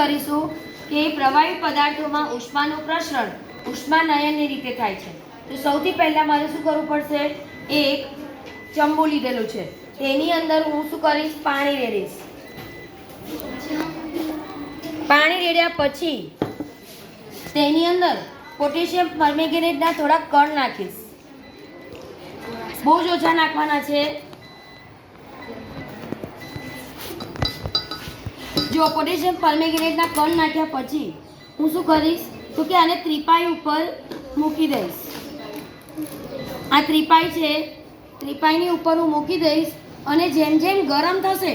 કરીશું કે પ્રવાહી પદાર્થોમાં ઉષ્માનું પ્રસરણ ઉષ્માનયનની રીતે થાય છે. તો સૌથી પહેલાં મારે શું કરવું પડશે? એક ચંબુ લીધેલું છે. તેની અંદર હું શું કરીશ? પાણી રેડીશ. પાણી રેડ્યા પછી તેની અંદર પોટેશિયમ પરમેંગેનેટના થોડા કણ નાખીશ. બહુ જ ઓછા નાખવાના છે. જો પોટેશિયમ પરમેંગેનેટના કણ નાખ્યા પછી હું શું કરીશ? તો કે આને ત્રિપાઈ ઉપર મૂકી દઈશ. આ ત્રિપાઈ છે, ત્રિપાઈની ઉપર હું મૂકી દઈશ અને જેમ જેમ ગરમ થશે,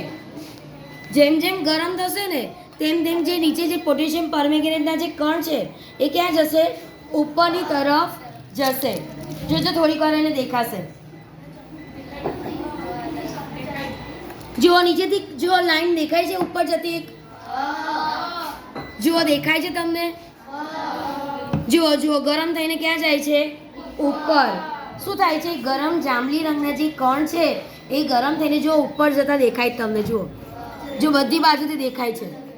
જેમ જેમ ગરમ થશે ને, તેમ તેમ જે નીચે જે પોટેશિયમ પરમેંગેનેટના જે કણ છે, એ ક્યાં જશે? ઉપરની તરફ જશે. જોજો થોડીક વાર એને દેખાશે. જુઓ, નીચેથી જો લાઈન દેખાય છે, ઉપર જતી એક જુઓ, દેખાય છે તમને? જુઓ જુઓ, ગરમ થઈને ક્યાં જાય છે? ઉપર. શું થાય છે? ગરમ જાંબલી રંગના જે કણ છે, એ ગરમ થઈને જો ઉપર જતા દેખાય તમને, જુઓ. જો બધી બાજુથી દેખાય છે.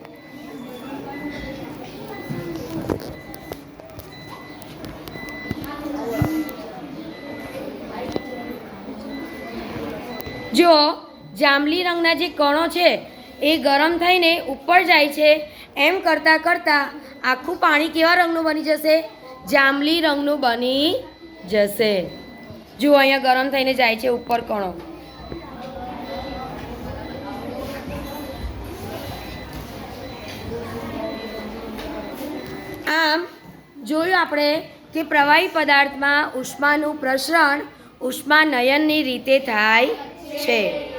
જો જાંબલી રંગના જે કણો છે એ ગરમ થઈને ઉપર જાય છે. એમ કરતાં કરતાં આખું પાણી કેવા રંગનું બની જશે? જાંબલી રંગનું બની જશે. જુઓ, અહીંયા ગરમ થઈને જાય છે ઉપર કણો. આમ, જોયું આપણે કે પ્રવાહી પદાર્થમાં ઉષ્માનું પ્રસરણ ઉષ્માનયનની રીતે થાય છે.